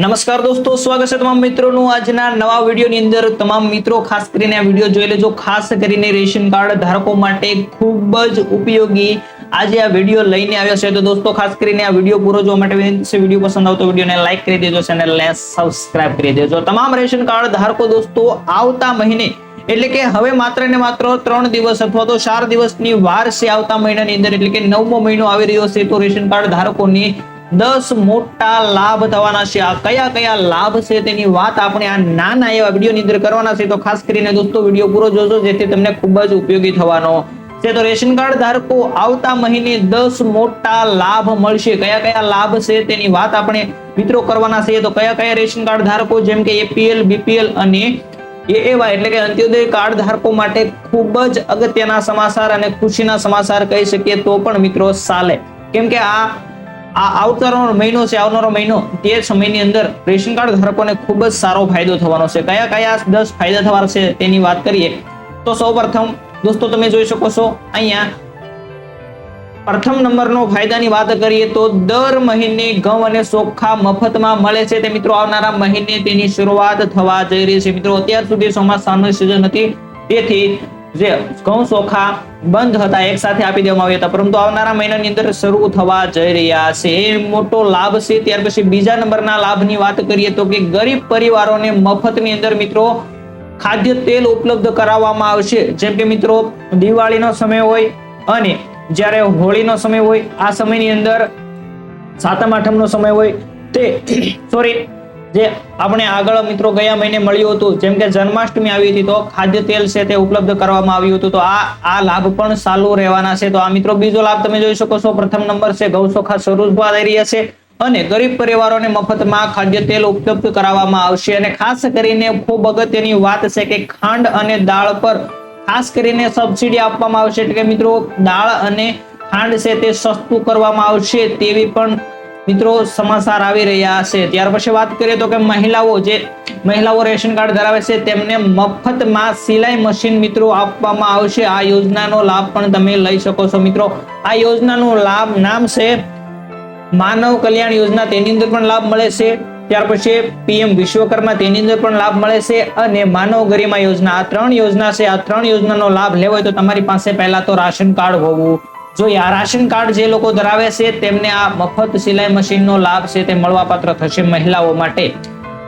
નમસ્કાર દોસ્તો, સ્વાગત છે તમામ મિત્રોનું. આજના નવા વિડીયોની અંદર તમામ મિત્રો, ખાસ કરીને આ વીડિયો જોઈ લેજો. ખાસ કરીને રેશન કાર્ડ ધારકો માટે ખૂબ જ ઉપયોગી આજે આ વીડિયો લઈને આવ્યો છે. તો દોસ્તો, ખાસ કરીને આ વીડિયો પૂરો જોવા માટે વિનંતી છે, વીડિયો પસંદ આવતો વિડીયોને લાઈક કરી દેજો ચેનલને સબસ્ક્રાઇબ કરી દેજો. તમામ રેશન કાર્ડ ધારકો દોસ્તો, આવતા મહિને, એટલે કે હવે માત્ર ને માત્ર ત્રણ દિવસ અથવા તો ચાર દિવસની વાર છે આવતા મહિનાની અંદર, એટલે કે નવમો મહિનો આવી રહ્યો છે, તો રેશન કાર્ડ ધારકોની દસ મોટા લાભ થવાના છે. આ કયા કયા લાભ છે તેની વાત આપણે આ નાના એવા વિડીયોની અંદર કરવાના છે. તો ખાસ કરીને દોસ્તો, વીડિયો પૂરો જોજો, જેથી તમને ખૂબ જ ઉપયોગી થવાનો છે. તો રેશન કાર્ડ ધારકો, આવતા મહિને દસ મોટા લાભ મળશે. કયા કયા લાભ છે તેની વાત આપણે મિત્રો કરવાના છે. તો કયા કયા રેશન કાર્ડ ધારકો, જેમ કે એપીએલ, બીપીએલ અને એવાય એટલે કે અંત્યોદય કાર્ડ ધારકો માટે ખૂબ જ અગત્યના સમાચાર અને ખુશીના સમાચાર કહી શકીએ તો પણ મિત્રો ચાલે. કેમ કે આ આ આવનારો મહિનો છે, આવનારો મહિનો. તે સમયની અંદર રેશન કાર્ડ ધારકોને ખૂબ જ સારો ફાયદો થવાનો છે. કયા કયા દસ ફાયદા થવાના છે તેની વાત કરીએ, તો સૌપ્રથમ દોસ્તો તમે જોઈ શકો છો, અહીંયા પ્રથમ નંબરનો ફાયદાની વાત કરીએ તો દર મહિને ઘઉં અને ચોખા મફતમાં મળે છે. તે મિત્રો આવનારા મહિને તેની શરૂઆત થવા જઈ રહી છે. મિત્રો, અત્યાર સુધી ચોમાસાની સિઝન હતી. તેથી જે ઘઉં ચોખા બંધ હતા, એક સાથે આપી દેવામાં આવ્યા હતા. પરંતુ આવનારા મહિનાની અંદર શરૂ થવા જઈ રહ્યા છે. એ મોટો લાભ છે. ત્યાર પછી બીજા નંબરના લાભની વાત કરીએ તો કે ગરીબ પરિવારોને મફતની અંદર મિત્રો ખાદ્ય તેલ ઉપલબ્ધ કરાવવામાં આવશે. જેમ કે મિત્રો, દિવાળીનો સમય હોય અને જ્યારે હોળીનો સમય હોય, આ સમયની અંદર સાતમ આઠમનો સમય હોય તે સોરી જે આપણે આગળ મિત્રો ગયા મહિને મળ્યું હતું, જેમ કે જન્માષ્ટમી આવી હતી, તો ખાદ્ય તેલ છે તે ઉપલબ્ધ કરવામાં આવ્યું હતું. તો આ આ લાભ પણ ચાલુ રહેવાના છે. તો આ મિત્રો બીજો લાભ તમે જોઈ શકો છો. પ્રથમ નંબર છે ગૌસોખા શરૂ થવા રહ્યા છે અને ગરીબ પરિવારોને મફતમાં ખાદ્ય તેલ ઉપલબ્ધ કરાવવામાં આવશે. અને ખાસ કરીને ખૂબ અગત્યની વાત છે કે ખાંડ અને દાળ પર ખાસ કરીને સબસિડી આપવામાં આવશે. એટલે કે મિત્રો, દાળ અને ખાંડ છે તે સસ્તું કરવામાં આવશે તેવી પણ મિત્રો, સમાચાર આવી રહ્યા છે. ત્યાર પછી વાત કરીએ તો કે મહિલાઓ જે મહિલાઓ રેશન કાર્ડ ધરાવે છે, તેમને મફતમાં સિલાઈ મશીન મિત્રો આપવામાં આવશે. આ યોજનાનો લાભ પણ તમે લઈ શકો છો મિત્રો. આ યોજનાનો લાભ નામ છે માનવ કલ્યાણ યોજના. તેની અંદર પણ લાભ મળે છે. ત્યાર પછી પીએમ વિશ્વકર્મા, તેની અંદર પણ લાભ મળે છે અને માનવ ગરિમા યોજના. આ ત્રણ યોજના છે. આ ત્રણ યોજનાનો લાભ લેવો હોય તો તમારી પાસે પહેલા તો રાશન કાર્ડ હોવું આ રાશન કાર્ડ જે લોકો ધરાવે છે, તેમને આ મફત સિલાઈ મશીનનો લાભ છે તે મળવાપાત્ર થશે મહિલાઓ માટે.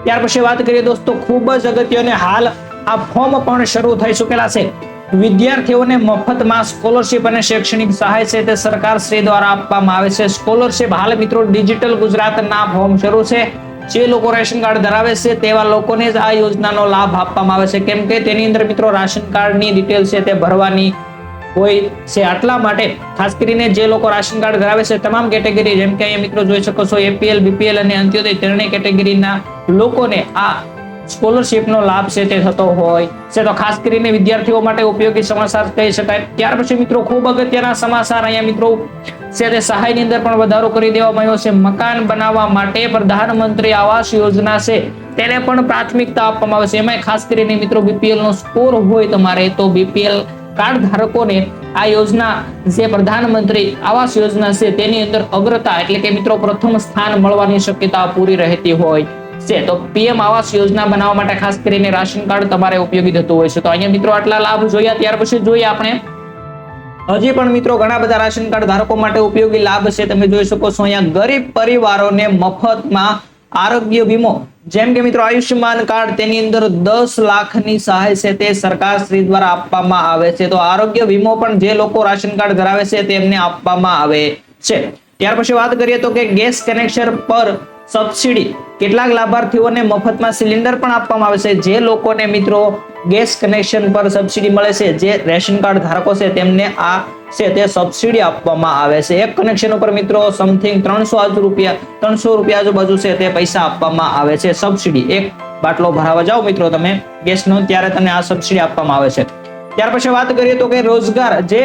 ત્યાર પછી વાત કરીએ દોસ્તો, ખૂબ જ અગત્યને હાલ આ ફોર્મ પણ શરૂ થઈ ચૂકેલા છે. વિદ્યાર્થીઓને મફતમાં સ્કોલરશિપ અને શૈક્ષણિક સહાય છે તે સરકાર શ્રી દ્વારા આપવામાં આવે છે. સ્કોલરશિપ હાલ મિત્રો ડિજિટલ ગુજરાતના ફોર્મ શરૂ છે. જે લોકો રેશન કાર્ડ ધરાવે છે તેવા લોકોને જ આ યોજનાનો લાભ આપવામાં આવે છે. કેમ કે તેની અંદર મિત્રો રાશન કાર્ડની ડિટેલ છે તે ભરવાની હોય છે આટલા માટે. ખાસ કરીને જે લોકો રાશન કાર્ડ ધરાવે છે તમામ કેટેગરી, જેમ કે અહીંયા મિત્રો જોઈ શકો છો, એપીએલ, બીપીએલ અને અંત્યોદય ત્રણેય કેટેગરીના લોકોને આ સ્કોલરશિપનો લાભ છે તે થતો હોય છે. તો ખાસ કરીને વિદ્યાર્થીઓ માટે ઉપયોગી સમાચાર કહી શકાય. ત્યાર પછી મિત્રો ખૂબ અગત્યના સમાચાર અહીંયા મિત્રો છે તે સહાયની અંદર પણ વધારો કરી દેવામાં આવ્યો છે. મકાન બનાવવા માટે પ્રધાનમંત્રી આવાસ યોજના છે તેને પણ પ્રાથમિકતા આપવામાં આવે છે. એમાં ખાસ કરીને મિત્રો બીપીએલ નો સ્કોર હોય તમારે તો બીપીએલ કાર્ડ ધારકોને આ યોજના જે પ્રધાનમંત્રી આવાસ યોજના છે, તેની અંદર અગ્રતા એટલે કે મિત્રો પ્રથમ સ્થાન મળવાની શક્યતા પૂરી રહેતી હોય છે. તો પીએમ આવાસ યોજના બનાવવા માટે ખાસ કરીને રાશન કાર્ડ તમારે ઉપયોગી થતું હોય છે. તો અહીંયા મિત્રો આટલા લાભ જોયા, ત્યાર પછી જોઈએ આપણે. હજી પણ મિત્રો ઘણા બધા રાશન કાર્ડ ધારકો માટે ઉપયોગી લાભ છે. તમે જોઈ શકો છો અહીંયા ગરીબ પરિવારોને મફતમાં આરોગ્ય વીમો જેમ કે મિત્રો આયુષ્યમાન કાર્ડ તેની અંદર દસ લાખની સહાય છે તે સરકાર શ્રી દ્વારા આપવામાં આવે છે. તો આરોગ્ય વીમો પણ જે લોકો રાશન કાર્ડ ધરાવે છે તેમને આપવામાં આવે છે. ત્યાર પછી વાત કરીએ તો કે ગેસ કનેક્શન પર સબસિડી કેટલાક લાભાર્થીઓને મફતમાં સિલિન્ડર પણ આપવામાં આવે છે. જે લોકોને મિત્રો ગેસ કનેક્શન પર સબસિડી મળે છે, જે રેશન કાર્ડ ધારકો છે તેમને આ છે તે સબસિડી આપવામાં આવે છે. એક કનેક્શન ઉપર મિત્રો સમથિંગ ત્રણસો આજુ રૂપિયા, ત્રણસો રૂપિયા આજુબાજુ છે તે પૈસા આપવામાં આવે છે સબસિડી એક બાટલો ભરાવા જાઓ મિત્રો તમે ગેસનો ત્યારે તમને આ સબસિડી આપવામાં આવે છે. ત્યાર પછી વાત કરીએ તો કે રોજગાર, જે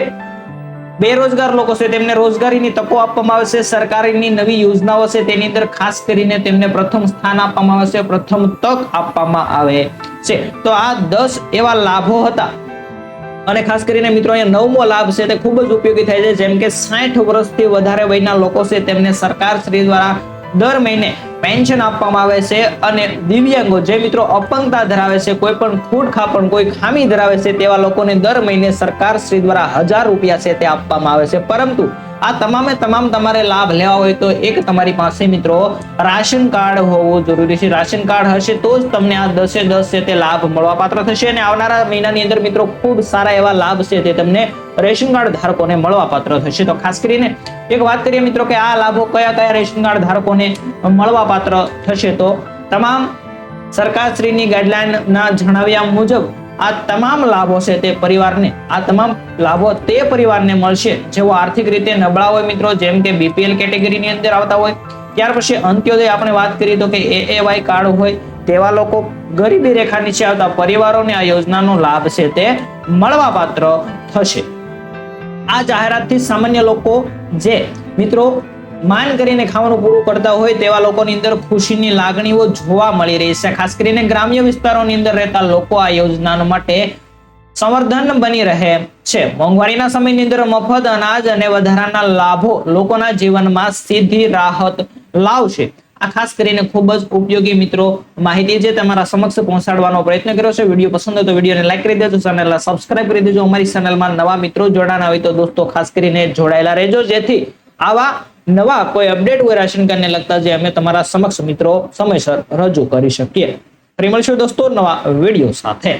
બેરોજગાર લોકો છે તેમને રોજગારીની તકો આપવામાં આવે છે, સરકારની નવી યોજનાઓ છે તેની અંદર ખાસ કરીને તેમને પ્રથમ સ્થાન આપવામાં આવે છે, પ્રથમ તક આપવામાં આવે છે. તો આ દસ એવા લાભો હતા અને ખાસ કરીને મિત્રો, અહીંયા નવમો લાભ છે તે ખૂબ જ ઉપયોગી થાય છે. જેમ કે સાઠ વર્ષથી વધારે વયના લોકો છે તેમને સરકાર શ્રી દ્વારા દર મહિને પેન્શન આપવામાં આવે છે અને દિવ્યાંગો જે મિત્રો અપંગતા ધરાવે છે, કોઈ પણ ખૂટ ખાપણ કોઈ ખામી ધરાવે છે, તેવા લોકોને દર મહિને સરકાર શ્રી દ્વારા હજાર રૂપિયા છે તે આપવામાં આવે છે. પરંતુ આ તમામે તમામ તમારે લાભ લેવા હોય તો એક તમારી પાસે મિત્રો રાશન કાર્ડ હોવું જરૂરી છે. રાશન કાર્ડ હશે તો જ તમને આ દસે દસ છે તે લાભ મળવા પાત્ર થશે અને આવનારા મહિનાની અંદર મિત્રો ખૂબ સારા એવા લાભ છે તે તમને રેશન કાર્ડ ધારકોને મળવા પાત્ર થશે. તો ખાસ કરીને એક વાત કરીએ મિત્રો કે આ લાભો કયા કયા રેશન કાર્ડ ધારકોને મળવાપાત્ર થશે તો તમામ સરકારશ્રીની ગાઈડલાઈનના જણાવ્યા મુજબ આ તમામ લાભો છે તે પરિવારને, આ તમામ લાભો તે પરિવારને મળશે. જેઓ આર્થિક રીતે નબળા હોય મિત્રો, જેમ કે બીપીએલ કેટેગરીની અંદર આવતા હોય. ત્યાર પછી અંત્યોદય આપણે વાત કરીએ તો કે એએવાય કાર્ડ હોય, તેવા લોકો ગરીબી રેખા નીચે આવતા પરિવારોને આ યોજનાનો લાભ છે તે મળવાપાત્ર થશે. આ જાહેરાતથી સામાન્ય લોકો જે મિત્રો માન કરીને ખાવાનું પૂરું કરતા હોય તેવા લોકોની અંદર ખુશીની લાગણીઓ જોવા મળી રહી છે ખાસ કરીને ગ્રામ્ય વિસ્તારોની અંદર રહેતા લોકો આ યોજના માટે સંવર્ધન બની રહે છે મોંઘવારીના સમયની અંદર મફત અનાજ અને વધારાના લાભો લોકોના જીવનમાં સીધી રાહત લાવશે આ ખાસ કરીને ખૂબ જ ઉપયોગી મિત્રો માહિતી છે તમારા સમક્ષ પહોંચાડવાનો પ્રયત્ન કર્યો છે। વીડિયો પસંદ હોય તો વિડીયોને લાઈક કરી દેજો, ચેનલને સબસ્ક્રાઇબ કરી દેજો। અમારી ચેનલમાં નવા મિત્રો જોડાના હોય તો દોસ્તો ખાસ કરીને જોડાયેલા રહેજો, જેથી આવા નવા કોઈ અપડેટ હોય રાશન કાર્ડને લગતા જે અમે તમારા સમક્ષ મિત્રો સમયસર રજૂ કરી શકીએ. ફરી મળશું દોસ્તો નવા વીડિયો સાથે.